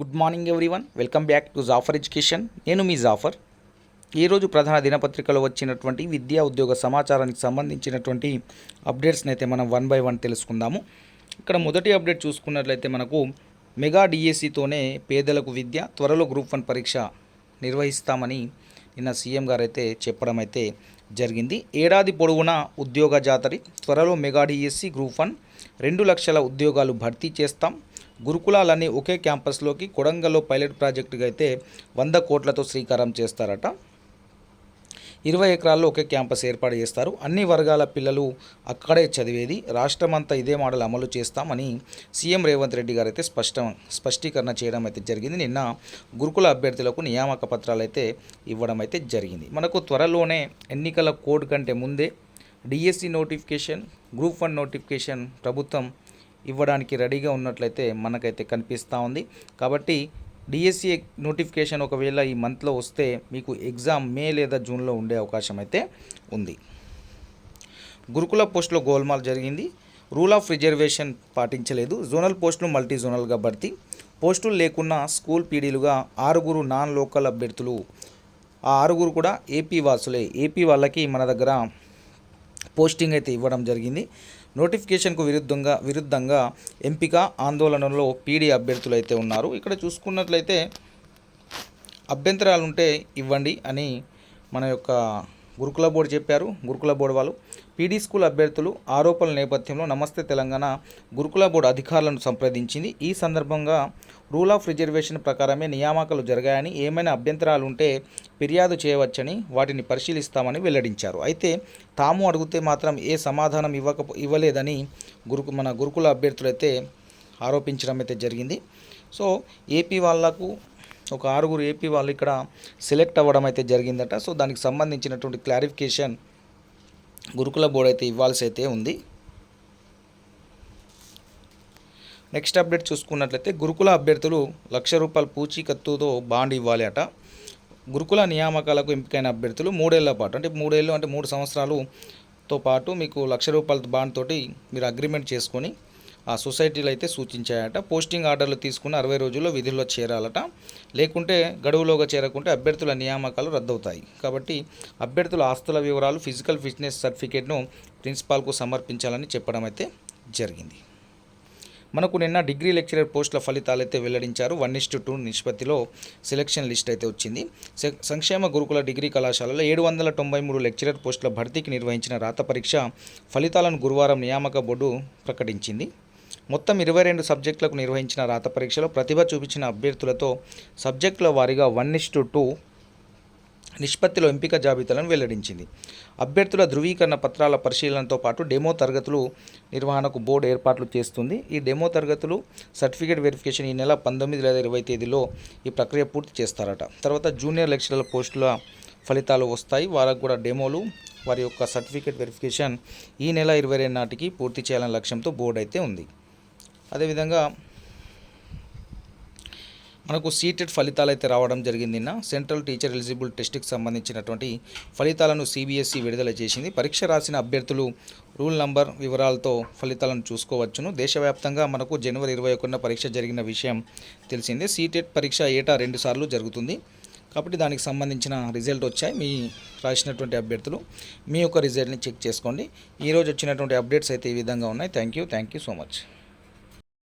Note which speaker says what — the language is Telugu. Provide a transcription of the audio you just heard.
Speaker 1: Good morning everyone. Welcome back to Jafar education. నేను మీ జాఫర్. ఈరోజు ప్రధాన దినపత్రికలో వచ్చినటువంటి విద్యా ఉద్యోగ సమాచారానికి సంబంధించినటువంటి అప్డేట్స్ని అయితే మనం వన్ బై వన్ తెలుసుకుందాము. ఇక్కడ మొదటి అప్డేట్ చూసుకున్నట్లయితే మనకు మెగా డిఎస్సితోనే పేదలకు విద్య త్వరలో గ్రూప్ వన్ పరీక్ష నిర్వహిస్తామని నిన్న సీఎం గారు అయితే చెప్పడం అయితే జరిగింది. ఏడాది పొడవునా ఉద్యోగ జాతరి త్వరలో మెగా డిఎస్సి గ్రూప్ వన్ రెండు లక్షల ఉద్యోగాలు భర్తీ చేస్తాం. గురుకులాలన్నీ ఒకే క్యాంపస్లోకి కొడంగల్లో పైలట్ ప్రాజెక్టుగా అయితే వంద కోట్లతో శ్రీకారం చేస్తారట. ఇరవై ఎకరాల్లో ఒకే క్యాంపస్ ఏర్పాటు చేస్తారు. అన్ని వర్గాల పిల్లలు అక్కడే చదివేది. రాష్ట్రమంతా ఇదే మోడల్ అమలు చేస్తామని సీఎం రేవంత్ రెడ్డి గారు అయితే స్పష్టం స్పష్టీకరణ చేయడం అయితే జరిగింది. నిన్న గురుకుల అభ్యర్థులకు నియామక పత్రాలు అయితే ఇవ్వడం అయితే జరిగింది. మనకు త్వరలోనే ఎన్నికల కోడ్ కంటే ముందే DSC notification group one notification ప్రభుత్వం ఇవ్వడానికి రెడీగా ఉన్నట్లయితే మనకైతే కనిపిస్తూ ఉంది. కాబట్టి డిఎస్సి నోటిఫికేషన్ ఒకవేళ ఈ మంత్లో వస్తే మీకు ఎగ్జామ్ మే లేదా జూన్లో ఉండే అవకాశం అయితే ఉంది. గురుకుల పోస్టులో గోల్మాల్ జరిగింది. రూల్ ఆఫ్ రిజర్వేషన్ పాటించలేదు. జోనల్ పోస్టులు మల్టీ జోనల్గా భర్తీ. పోస్టులు లేకున్నా స్కూల్ పీడీలుగా ఆరుగురు నాన్ లోకల్ అభ్యర్థులు ఆ ఆరుగురు కూడా ఏపీ వాసులే. ఏపీ వాళ్ళకి మన దగ్గర పోస్టింగ్ అయితే ఇవ్వడం జరిగింది. నోటిఫికేషన్కు విరుద్ధంగా విరుద్ధంగా ఎంపిక ఆందోళనలో పీడీ అభ్యర్థులు అయితే ఉన్నారు. ఇక్కడ చూసుకున్నట్లయితే అభ్యంతరాలు ఉంటే ఇవ్వండి అని మన యొక్క గురుకుల బోర్డు చెప్పారు. గురుకుల బోర్డు వాళ్ళు పీడీ స్కూల్ అభ్యర్థులు ఆరోపణల నేపథ్యంలో నమస్తే తెలంగాణ గురుకుల బోర్డు అధికారులను సంప్రదించింది. ఈ సందర్భంగా రూల్ ఆఫ్ రిజర్వేషన్ ప్రకారమే నియామకాలు జరిగాయని ఏమైనా అభ్యంతరాలు ఉంటే ఫిర్యాదు చేయవచ్చని వాటిని పరిశీలిస్తామని వెల్లడించారు. అయితే తాము అడిగితే మాత్రం ఏ సమాధానం ఇవ్వక ఇవ్వలేదని గురుకు మన గురుకుల అభ్యర్థులు అయితే ఆరోపించడం అయితే జరిగింది. సో ఏపీ వాళ్ళకు ఒక ఆరుగురు ఏపీ వాళ్ళు ఇక్కడ సెలెక్ట్ అవ్వడం అయితే జరిగిందట. సో దానికి సంబంధించినటువంటి క్లారిఫికేషన్ గురుకుల బోర్డు అయితే ఇవ్వాల్సి అయితే ఉంది. నెక్స్ట్ అప్డేట్ చూసుకున్నట్లయితే గురుకుల అభ్యర్థులు లక్ష రూపాయల పూచీకత్తుతో బాండ్ ఇవ్వాలి అట గురుకుల నియామకాలకు ఎంపికైన అభ్యర్థులు మూడేళ్ళ పాటు అంటే మూడేళ్ళు అంటే మూడు సంవత్సరాలుతో పాటు మీకు లక్ష రూపాయల బాండ్ తోటి మీరు అగ్రిమెంట్ చేసుకొని ఆ సొసైటీలు అయితే సూచించాయట. పోస్టింగ్ ఆర్డర్లు తీసుకుని అరవై రోజుల్లో విధుల్లో చేరాలట. లేకుంటే గడువులోగా చేరకుంటే అభ్యర్థుల నియామకాలు రద్దవుతాయి. కాబట్టి అభ్యర్థుల ఆస్తుల వివరాలు ఫిజికల్ ఫిట్నెస్ సర్టిఫికేట్ను ప్రిన్సిపాల్కు సమర్పించాలని చెప్పడం అయితే జరిగింది. మనకు నిన్న డిగ్రీ లెక్చరర్ పోస్టుల ఫలితాలు అయితే వెల్లడించారు. వన్ ఇస్టు టూ నిష్పత్తిలో సెలక్షన్ లిస్ట్ అయితే వచ్చింది. సంక్షేమ గురుకుల డిగ్రీ కళాశాలలో ఏడు వందల తొంభై మూడు లెక్చరర్ పోస్టుల భర్తీకి నిర్వహించిన రాత పరీక్ష ఫలితాలను గురువారం నియామక బోర్డు ప్రకటించింది. మొత్తం ఇరవై రెండు సబ్జెక్టులకు నిర్వహించిన రాత పరీక్షలో ప్రతిభ చూపించిన అభ్యర్థులతో సబ్జెక్టుల వారీగా వన్ ఇస్టు టూ నిష్పత్తిలో ఎంపిక జాబితాలను వెల్లడించింది. అభ్యర్థుల ధృవీకరణ పత్రాల పరిశీలనతో పాటు డెమో తరగతులు నిర్వహణకు బోర్డు ఏర్పాట్లు చేస్తుంది. ఈ డెమో తరగతులు సర్టిఫికేట్ వెరిఫికేషన్ ఈ నెల పంతొమ్మిది లేదా ఇరవై తేదీలో ఈ ప్రక్రియ పూర్తి చేస్తారట. తర్వాత జూనియర్ లెక్చరర్ల పోస్టుల ఫలితాలు వస్తాయి. వారికి కూడా డెమోలు వారి యొక్క సర్టిఫికేట్ వెరిఫికేషన్ ఈ నెల ఇరవై రెండు నాటికి పూర్తి చేయాలనే లక్ష్యంతో బోర్డు అయితే ఉంది. అదేవిధంగా మనకు సీటెడ్ ఫలితాలు అయితే రావడం జరిగింది నిన్న. సెంట్రల్ టీచర్ ఎలిజిబుల్ టెస్ట్కి సంబంధించినటువంటి ఫలితాలను సిబిఎస్ఈ విడుదల చేసింది. పరీక్ష రాసిన అభ్యర్థులు రూల్ నంబర్ వివరాలతో ఫలితాలను చూసుకోవచ్చును. దేశవ్యాప్తంగా మనకు జనవరి ఇరవై ఒకటిన పరీక్ష జరిగిన విషయం తెలిసిందే. సీటెట్ పరీక్ష ఏటా రెండుసార్లు జరుగుతుంది. కాబట్టి దానికి సంబంధించిన రిజల్ట్ వచ్చాయి. మీ రాసినటువంటి అభ్యర్థులు మీ యొక్క రిజల్ట్ని చెక్ చేసుకోండి. ఈరోజు వచ్చినటువంటి అప్డేట్స్ అయితే ఈ విధంగా ఉన్నాయి. Thank you thank you so much.